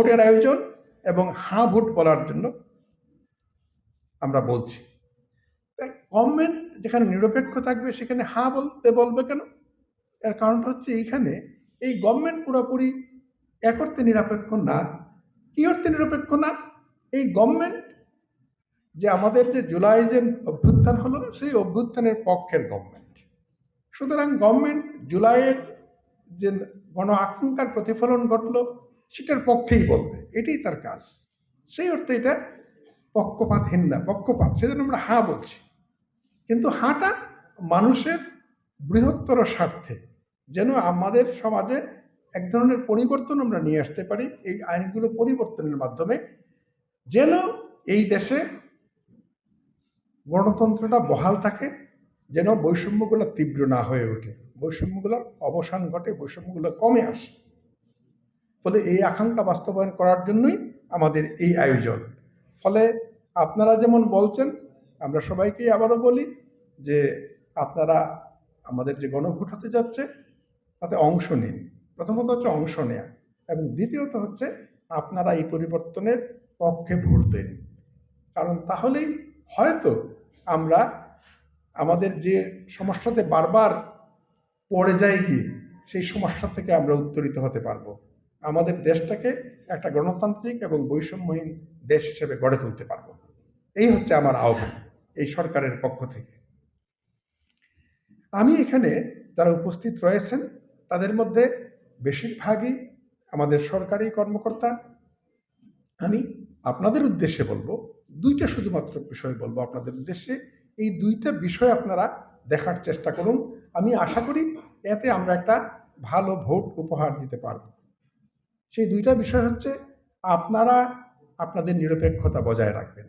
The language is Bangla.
ভোটের আয়োজন এবং হা ভোট বলার জন্য আমরা বলছি। গভর্নমেন্ট যেখানে নিরপেক্ষ থাকবে সেখানে হা বলতে বলবে কেন? এর কারণটা হচ্ছে এইখানে এই গভর্নমেন্ট পুরোপুরি এক অর্থে নিরপেক্ষ না, কি অর্থে নিরপেক্ষ না? এই গভর্নমেন্ট যে আমাদের যে জুলাই যে অভ্যুত্থান হলো সেই অভ্যুত্থানের পক্ষের গভর্নমেন্ট সুতরাং গভর্নমেন্ট জুলাইয়ের যে গণ আকাঙ্ক্ষার প্রতিফলন ঘটলো সেটার পক্ষেই বলবে। এটাই তার কাজ। সেই অর্থে এটা পক্ষপাতহীন না পক্ষপাত, সেজন্য আমরা হা বলছি। কিন্তু হাটা মানুষের বৃহত্তর স্বার্থে, যেন আমাদের সমাজে এক ধরনের পরিবর্তন আমরা নিয়ে আসতে পারি এই আইনগুলো পরিবর্তনের মাধ্যমে, যেন এই দেশে গণতন্ত্রটা বহাল থাকে, যেন বৈষম্যগুলো তীব্র না হয়ে ওঠে। বৈষম্যগুলোর অবসান ঘটে, বৈষম্যগুলো কমে আসে। ফলে এই আকাঙ্ক্ষা বাস্তবায়ন করার জন্যই আমাদের এই আয়োজন। ফলে আপনারা যেমন বলছেন, আমরা সবাইকেই আবারও বলি যে আপনারা আমাদের যে গণভোট হতে যাচ্ছে, তাতে অংশ নিন। প্রথমত হচ্ছে অংশ নেয়া এবং দ্বিতীয়ত হচ্ছে আপনারা এই পরিবর্তনের পক্ষে ভোট দেন। কারণ তাহলেই হয়তো আমরা আমাদের যে সমস্যাতে বারবার পড়ে যাই গিয়ে, সেই সমস্যা থেকে আমরা উত্তরিত হতে পারব। আমাদের দেশটাকে একটা গণতান্ত্রিক এবং বৈষম্যহীন দেশ হিসেবে গড়ে তুলতে পারব। এই হচ্ছে আমার আহ্বান, এই সরকারের পক্ষ থেকে। আমি এখানে যারা উপস্থিত রয়েছেন, তাদের মধ্যে বেশিরভাগই আমাদের সরকারি কর্মকর্তা। আমি আপনাদের উদ্দেশ্যে বলব, দুইটা শুধুমাত্র বিষয় বলব আপনাদের উদ্দেশ্যে। এই দুইটা বিষয় আপনারা দেখার চেষ্টা করুন। আমি আশা করি এতে আমরা একটা ভালো ভোট উপহার দিতে পারব। সেই দুইটা বিষয় হচ্ছে আপনারা আপনাদের নিরপেক্ষতা বজায় রাখবেন।